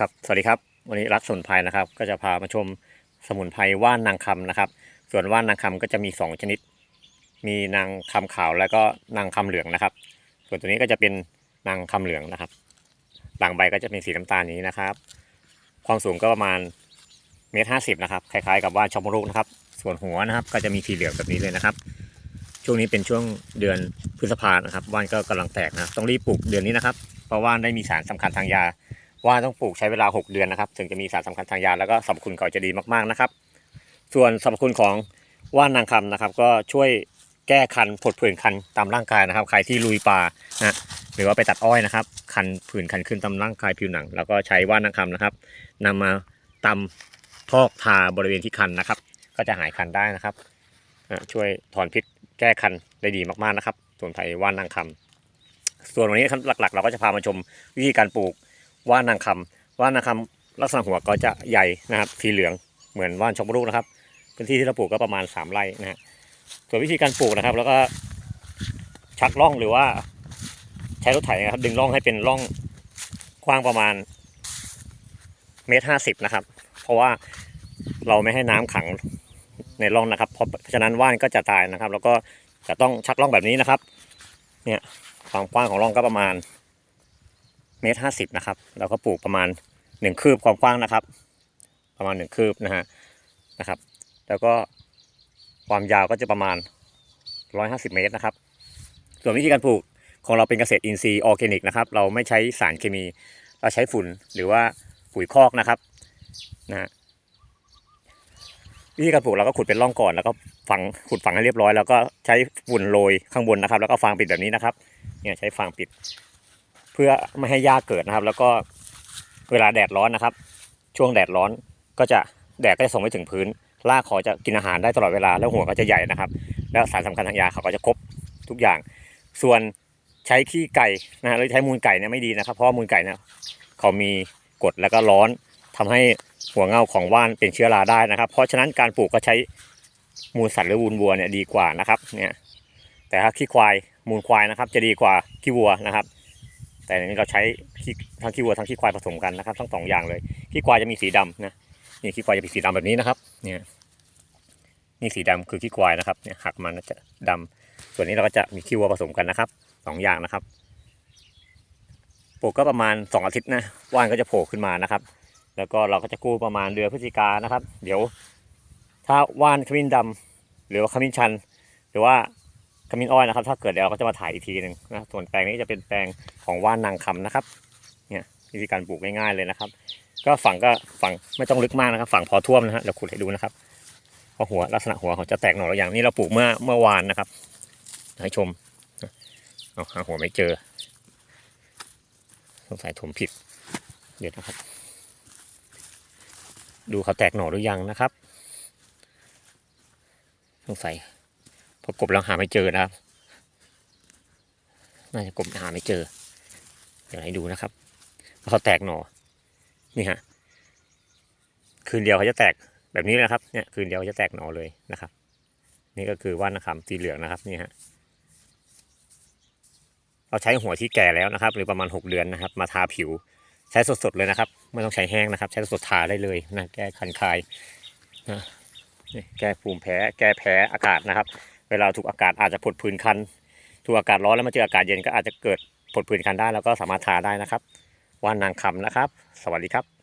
ครับสวัสดีครับ วันนี้รักสมุนไพรนะครับ ก็จะพามาชมสมุนไพรว่านนางคำนะครับ ส่วนว่านนางคำก็จะมี 2 ชนิด มีนางคำขาวแล้วก็นางคำเหลืองนะครับ ส่วนตัวนี้ก็จะเป็นนางคำเหลืองนะครับหลังใบก็จะเป็นสีน้ำตาลนี้นะครับ ความสูงก็ประมาณเมตรห้าสิบนะครับคล้ายๆกับว่านชอมรุกนะครับ ส่วนหัวนะครับก็จะมีสีเหลืองแบบนี้เลยนะครับ ช่วงนี้เป็นช่วงเดือนพฤษภานะครับว่านก็กำลังแตกนะต้องรีบปลูกเดือนนี้นะครับ เพราะว่านได้มีสารสำคัญทางยา ว่านต้องปลูกใช้เวลา 6 เดือนนะครับ ถึงจะมีสารสำคัญทางยาแล้วก็สรรพคุณเขาจะดีมากๆนะครับ ส่วนสรรพคุณของว่านนางคำนะครับ ก็ช่วยแก้คันผดผื่นคันตามร่างกายนะครับ ใครที่ลุยป่านะหรือว่าไปตัดอ้อยนะครับ คันผื่นคันขึ้นตามร่างกายผิวหนัง แล้วก็ใช้ว่านนางคำนะครับนำมาตำพอกทาบริเวณที่คันนะครับ ก็จะหายคันได้นะครับช่วยถอนพิษแก้คันได้ดีมากๆนะครับ ส่วนไผ่ว่านนางคำส่วนวันนี้ครับหลักๆ เราก็จะพามาชมวิธีการปลูก ว่านนางคำว่านนางคำลักษณะหัวก็จะใหญ่นะครับสีเหลืองเหมือนว่านชมพูนะครับพื้นที่ที่เราปลูกก็ประมาณสามไร่นะฮะส่วนวิธีการปลูกนะครับ แล้วก็ชักร่องหรือว่าใช้รถไถนะครับ ดึงร่องให้เป็นร่องกว้างประมาณเมตรห้าสิบนะครับ เพราะว่าเราไม่ให้น้ำขังในร่องนะครับ เพราะฉะนั้นว่านก็จะตายนะครับ แล้วก็จะต้องชักร่องแบบนี้นะครับ เนี่ยความกว้างของร่องก็ประมาณ เมตรห้าสิบนะครับ เราก็ปลูกประมาณหนึ่งคืบความกว้างนะครับ ประมาณหนึ่งคืบนะฮะนะครับ แล้วก็ความยาวก็จะประมาณร้อยห้าสิบเมตรนะครับ ส่วนวิธีการปลูกของเราเป็นเกษตรอินทรีย์ออร์แกนิกนะครับ เราไม่ใช้สารเคมี เราใช้ฝุ่นหรือว่าปุ๋ยคอกนะครับนะฮะวิธีการปลูกเราก็ขุดเป็นร่องก่อนแล้วก็ฝังขุดฝังให้เรียบร้อย แล้วก็ใช้ฝุ่นโรยข้างบนนะครับ แล้วก็ฟางปิดแบบนี้นะครับ เนี่ยใช้ฟางปิด พื่อไม่ให้หญ้าเกิดนะครับ แล้วก็เวลาแดดร้อนนะครับ ช่วงแดดร้อนก็จะแดดก็จะส่งไปถึงพื้นรากเขาจะกินอาหารได้ตลอดเวลาแล้วหัวก็จะใหญ่นะครับ แล้วสารสำคัญทางยาเขาก็จะครบทุกอย่าง ส่วนใช้ขี้ไก่นะฮะหรือใช้มูลไก่เนี่ยไม่ดีนะครับ เพราะมูลไก่เนี่ยเขามีกรดแล้วก็ร้อนทำให้หัวเงาของว่านเป็นเชื้อราได้นะครับ เพราะฉะนั้นการปลูกก็ใช้มูลสัตว์หรือมูลวัวเนี่ยดีกว่านะครับเนี่ยแต่ถ้าขี้ควายมูลควายนะครับ จะดีกว่าขี้วัวนะครับ แต่อันนี้เราใช้ทั้งขี้วัวทั้งขี้ควายผสมกันนะครับทั้งสองอย่างเลยขี้ควายจะมีสีดำนะนี่ขี้ควายจะเป็นสีดำแบบนี้นะครับเนี่ยนี่สีดำคือขี้ควายนะครับเนี่ยหักมันจะดำส่วนนี้เราก็จะมีขี้วัวผสมกันนะครับสองอย่างนะครับปลูกก็ประมาณสองอาทิตย์นะว่านก็จะโผล่ขึ้นมานะครับ แล้วก็เราก็จะกู้ประมาณเดือนพฤศจิกานะครับ เดี๋ยว ถ้าว่านขมิ้นดำหรือว่าขมิ้นชัน หรือว่า ขมิ้นอ้อยนะครับ ถ้าเกิดเดี๋ยวเราก็จะมาถ่ายอีกทีหนึ่งนะส่วนแปลงนี้จะเป็นแปลงของว่านนางคำนะครับเนี่ยวิธีการปลูกง่ายๆเลยนะครับ ก็ฝังก็ฝังไม่ต้องลึกมากนะครับฝังพอท่วมนะฮะเดี๋ยวขุดให้ดูนะครับเพราะหัวลักษณะหัวเขาจะแตกหน่อแล้วอย่างนี้เราปลูกเมื่อเมื่อวานนะครับ ให้ชมเอาหาหัวไม่เจอสงสัยถมผิดเดี๋ยวนะครับ ดูเขาแตกหน่อหรือยังนะครับสงสัย พอกบเราหาไม่เจอนะครับ น่าจะกบหาไม่เจอ เดี๋ยวให้ดูนะครับเขาแตกหนอนี่ฮะ คืนเดียวเขาจะแตกแบบนี้นะครับ เนี่ยคืนเดียวเขาจะแตกหนอเลยนะครับ นี่ก็คือว่านนะครับสีเหลืองนะครับนี่ฮะเราใช้หัวที่แก่แล้วนะครับ หรือประมาณหกเดือนนะครับ มาทาผิว ใช้สดๆเลยนะครับ ไม่ต้องใช้แห้งนะครับ ใช้สดๆทาได้เลยนะแก้คันคายนะนี่แก้ภูมิแพ้ แก้แพ้อากาศนะครับ เวลาถูกอากาศอาจจะผดผื่นคัน ถูกอากาศร้อนแล้วมาเจออากาศเย็นก็อาจจะเกิดผดผื่นคันได้แล้วก็สามารถทาได้นะครับ ว่านนางคำนะครับ สวัสดีครับ